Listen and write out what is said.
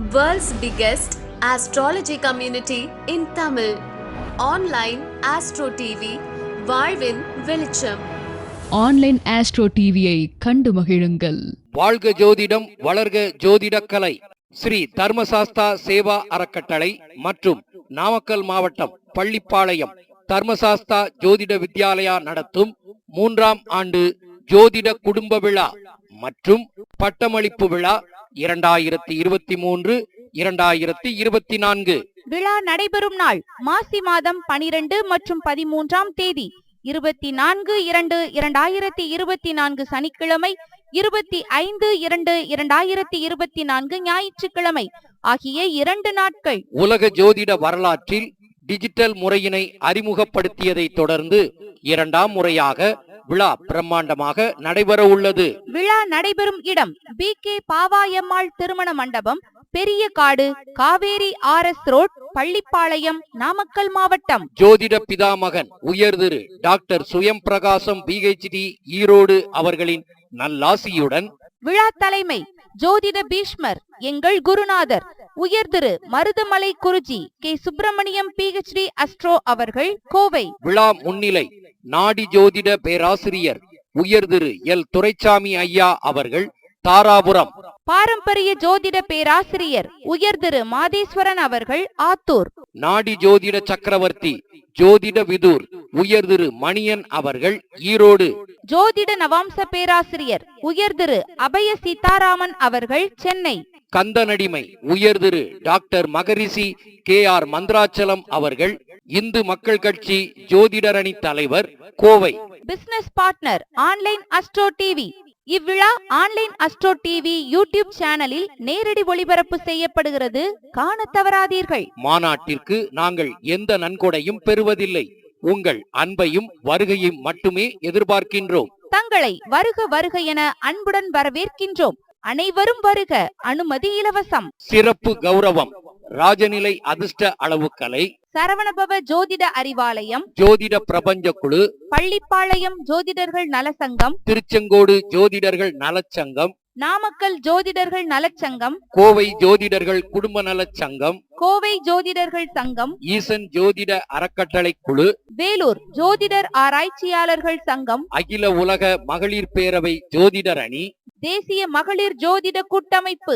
World's biggest astrology community in Tamil. Online Astro TV, வாழ்வின் வெளிச்சம். Online astro டிவியை கண்டு மகிழுங்கள். வாழ்க ஜோதிடம் வளர்க ஜோதிடக்கலை ஸ்ரீ தர்மசாஸ்தா சேவா அறக்கட்டளை மற்றும் நாமக்கல் மாவட்டம் பள்ளிப்பாளையம் தர்மசாஸ்தா ஜோதிட வித்யாலயா நடத்தும் மூன்றாம் ஆண்டு ஜோதிட குடும்ப விழா மற்றும் பட்டமளிப்பு விழா இரண்டாயிரத்தி இருபத்தி மூன்று இரண்டாயிரத்தி இருபத்தி நான்கு. விழா நடைபெறும் நாள் மாசி மாதம் பனிரெண்டு மற்றும் பதிமூன்றாம் தேதி. இருபத்தி நான்கு இரண்டு இரண்டாயிரத்தி இருபத்தி நான்கு சனிக்கிழமை இருபத்தி ஐந்து இரண்டு இரண்டாயிரத்தி இருபத்தி நான்கு ஞாயிற்றுக்கிழமை ஆகிய இரண்டு நாட்கள். உலக ஜோதிட வரலாற்றில் டிஜிட்டல் முறையினை அறிமுகப்படுத்தியதை தொடர்ந்து இரண்டாம் முறையாக விழா பிரம்மாண்டமாக நடைபெற உள்ளது. விழா நடைபெறும் இடம் பி கே பாவாயம்மாள் திருமண மண்டபம் பெரிய காடு Kaveri R S road Pallipalayam Namakkal மாவட்டம். ஜோதிட பிதாமகன் உயர்திரு டாக்டர் சுயம் பிரகாசம் பிஹெச்டி ஈரோடு அவர்களின் நல்லாசியுடன் விழா தலைமை ஜோதிட பீஷ்மர் எங்கள் குருநாதர். உயர்திரு Marudhamalai Guruji K Subramaniam P H D astro அவர்கள் கோவை. விழா முன்னிலை நாடி ஜோதிட பேராசிரியர் உயர்திரு எல். துரைசாமி ஐயா அவர்கள் தாராபுரம். பாரம்பரிய ஜோதிட பேராசிரியர் உயர்திரு மாதேஸ்வரன் அவர்கள் ஆத்தூர். நாடி ஜோதிட சக்கரவர்த்தி ஜோதிட விதூர் உயர்திரு மணியன் அவர்கள் ஈரோடு. ஜோதிட நவாம்ச பேராசிரியர் உயர்திரு அபய சீதாராமன் அவர்கள் சென்னை. கந்தனடிமை உயர்திரு doctor Maharishi K. R. Manthirachalam அவர்கள் இந்து மக்கள் கட்சி ஜோதிடரணி தலைவர் Kovai. Business partner online astro TV இவ்விழா ஆன்லைன் அஸ்ட்ரோ டிவி யூடியூப் சேனலில் நேரடி ஒளிபரப்பு செய்யப்படுகிறது. காண தவறாதீர்கள். மாநாட்டிற்கு நாங்கள் எந்த நன்கொடையும் பெறுவதில்லை. உங்கள் அன்பையும் வருகையும் மட்டுமே எதிர்பார்க்கின்றோம். தங்களை வருக வருக என அன்புடன் வரவேற்கின்றோம். அனைவரும் வருக. அனுமதி இலவசம். சிறப்பு கௌரவம். ராஜநிலை அதிர்ஷ்ட அளவுக்கலை சரவணபவ ஜோதிட அறிவாலயம் ஜோதிட பிரபஞ்ச குழு பள்ளிப்பாளையம் ஜோதிடர்கள் நலசங்கம் திருச்செங்கோடு ஜோதிடர்கள் நலச்சங்கம் நாமக்கல் ஜோதிடர்கள் நலச்சங்கம் கோவை ஜோதிடர்கள் குடும்ப நலச் சங்கம் கோவை ஜோதிடர்கள் சங்கம் ஈசன் ஜோதிட அறக்கட்டளை குழு வேலூர் ஜோதிடர் ஆராய்ச்சியாளர்கள் சங்கம் அகில உலக மகளிர் பேரவை ஜோதிடர் அணி தேசிய மகளிர் ஜோதிட கூட்டமைப்பு.